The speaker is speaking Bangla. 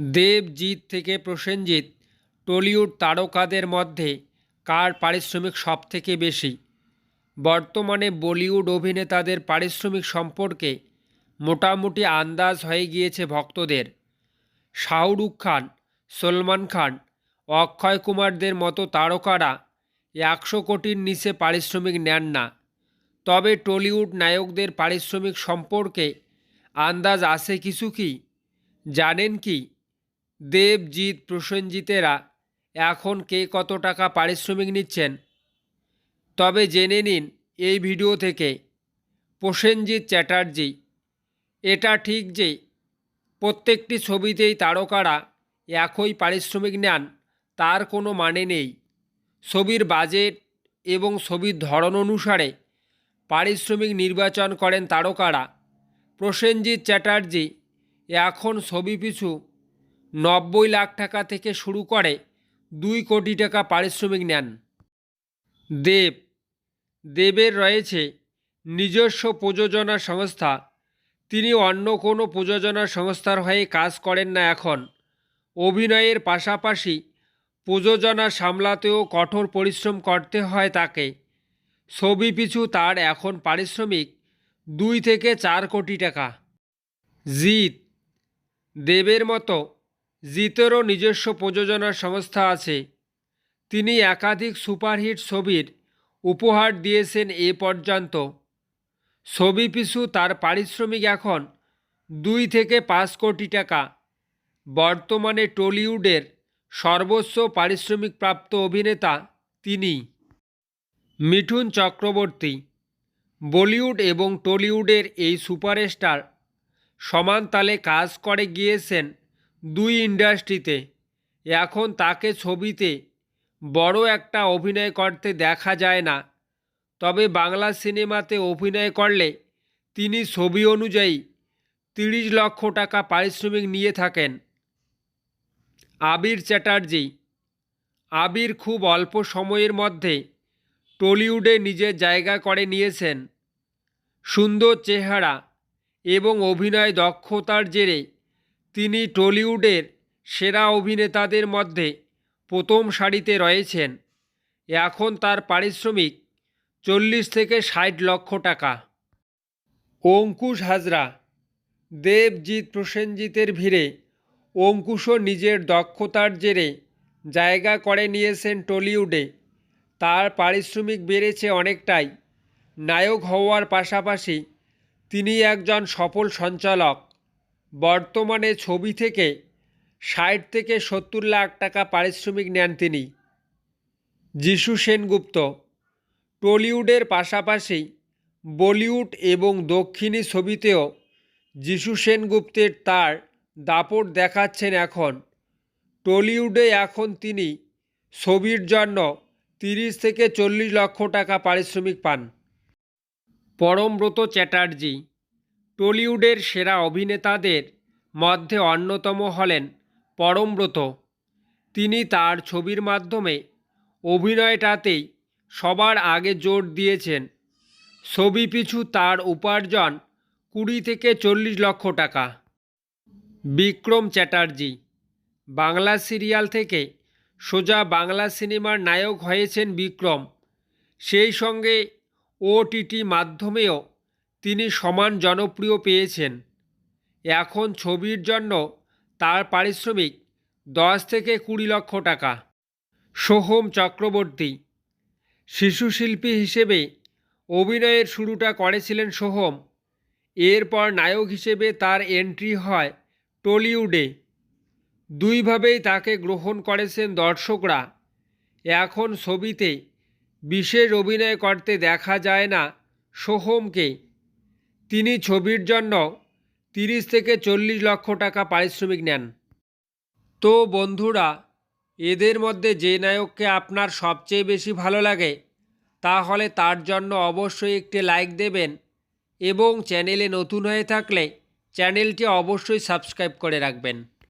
দেবজিৎ থেকে প্রসেনজিৎ, টলিউড তারকাদের মধ্যে কার পারিশ্রমিক সবথেকে বেশি? বর্তমানে বলিউড অভিনেতাদের পারিশ্রমিক সম্পর্কে মোটামুটি আন্দাজ হয়ে গিয়েছে ভক্তদের। শাহরুখ খান, সলমান খান, অক্ষয় কুমারদের মতো তারকারা একশো কোটির নিচে পারিশ্রমিক নেন না। তবে টলিউড নায়কদের পারিশ্রমিক সম্পর্কে আন্দাজ আছে কিছু কি? জানেন কি? দেবজিৎ, প্রসেনজিতেরা, এখন কে কত টাকা পারিশ্রমিক নিচ্ছেন? তবে জেনে নিন এই ভিডিও থেকে। প্রসেনজিৎ চ্যাটার্জি, এটা ঠিক যে প্রত্যেকটি ছবিতেই তারকারা একই পারিশ্রমিক নেন, তার কোনো মানে নেই। ছবির বাজেট এবং ছবির ধরন অনুসারে পারিশ্রমিক নির্বাচন করেন তারকারা। প্রসেনজিৎ চ্যাটার্জি, এখন ছবি পিছু নব্বই লাখ টাকা থেকে শুরু করে দুই কোটি টাকা পারিশ্রমিক নেন। দেব। দেবের রয়েছে নিজস্ব প্রযোজনা সংস্থা। তিনি অন্য কোনো প্রযোজনা সংস্থার হয়ে কাজ করেন না এখন। অভিনয়ের পাশাপাশি প্রযোজনা সামলাতেও কঠোর পরিশ্রম করতে হয় তাকে। ছবি পিছু তার এখন পারিশ্রমিক দুই থেকে চার কোটি টাকা। জিৎ। দেবের মতো জিতেরও নিজস্ব প্রযোজনা সংস্থা আছে। তিনি একাধিক সুপারহিট ছবির উপহার দিয়েছেন এ পর্যন্ত। ছবি পিছু তার পারিশ্রমিক এখন দুই থেকে পাঁচ কোটি টাকা। বর্তমানে টলিউডের সর্বোচ্চ পারিশ্রমিক প্রাপ্ত অভিনেতা তিনি। মিঠুন চক্রবর্তী, বলিউড এবং টলিউডের এই সুপারস্টার সমান তালে কাজ করে গিয়েছেন দুই ইন্ডাস্ট্রিতে। এখন তাকে ছবিতে বড় একটা অভিনয় করতে দেখা যায় না। তবে বাংলা সিনেমাতে অভিনয় করলে তিনি ছবি অনুযায়ী তিরিশ লক্ষ টাকা পারিশ্রমিক নিয়ে থাকেন। আবির চ্যাটার্জি। আবির খুব অল্প সময়ের মধ্যে টলিউডে নিজের জায়গা করে নিয়েছেন। সুন্দর চেহারা এবং অভিনয় দক্ষতার জেরে তিনি টলিউডের সেরা অভিনেতাদের মধ্যে প্রথম সারিতে রয়েছেন। এখন তার পারিশ্রমিক চল্লিশ থেকে ষাট লক্ষ টাকা। অঙ্কুশ হাজরা, দেবজিৎ প্রসেনজিতের ভিড়ে অঙ্কুশও নিজের দক্ষতার জেরে জায়গা করে নিয়েছেন টলিউডে। তার পারিশ্রমিক বেড়েছে অনেকটাই। নায়ক হওয়ার পাশাপাশি তিনি একজন সফল সঞ্চালক। বর্তমানে ছবি থেকে ষাট থেকে সত্তর লাখ টাকা পারিশ্রমিক নেন তিনি। যিশু সেনগুপ্ত, টলিউডের পাশাপাশি বলিউড এবং দক্ষিণী ছবিতেও যিশু সেনগুপ্তের তার দাপট দেখাচ্ছেন এখন। টলিউডে এখন তিনি ছবির জন্য তিরিশ থেকে চল্লিশ লক্ষ টাকা পারিশ্রমিক পান। পরমব্রত চ্যাটার্জি টলিউডের সেরা অভিনেতাদের মধ্যে অন্যতম হলেন পরমব্রত তিনি তার ছবির মাধ্যমে অভিনয়টাতেই সবার আগে জোর দিয়েছেন। ছবি পিছু তার উপার্জন কুড়ি থেকে চল্লিশ লক্ষ টাকা। বিক্রম চ্যাটার্জি, বাংলা সিরিয়াল থেকে সোজা বাংলা সিনেমার নায়ক হয়েছেন বিক্রম। সেই সঙ্গে ওটিটি মাধ্যমেও তিনি সমান জনপ্রিয় পেয়েছেন। এখন ছবির জন্য তার পারিশ্রমিক দশ থেকে কুড়ি লক্ষ টাকা। সোহম চক্রবর্তী শিশুশিল্পী হিসেবে অভিনয়ের শুরুটা করেছিলেন সোহম। এরপর নায়ক হিসেবে তার এন্ট্রি হয় টলিউডে। দুইভাবেই তাকে গ্রহণ করেছেন দর্শকরা। এখন ছবিতে বিশেষ অভিনয় করতে দেখা যায় না সোহমকে। তিনি ছবির জন্য তিরিশ থেকে চল্লিশ লক্ষ টাকা পারিশ্রমিক নেন। তো বন্ধুরা, এদের মধ্যে যে নায়ককে আপনার সবচেয়ে বেশি ভালো লাগে, তাহলে তার জন্য অবশ্যই একটি লাইক দেবেন এবং চ্যানেলে নতুন হয়ে থাকলে চ্যানেলটি অবশ্যই সাবস্ক্রাইব করে রাখবেন।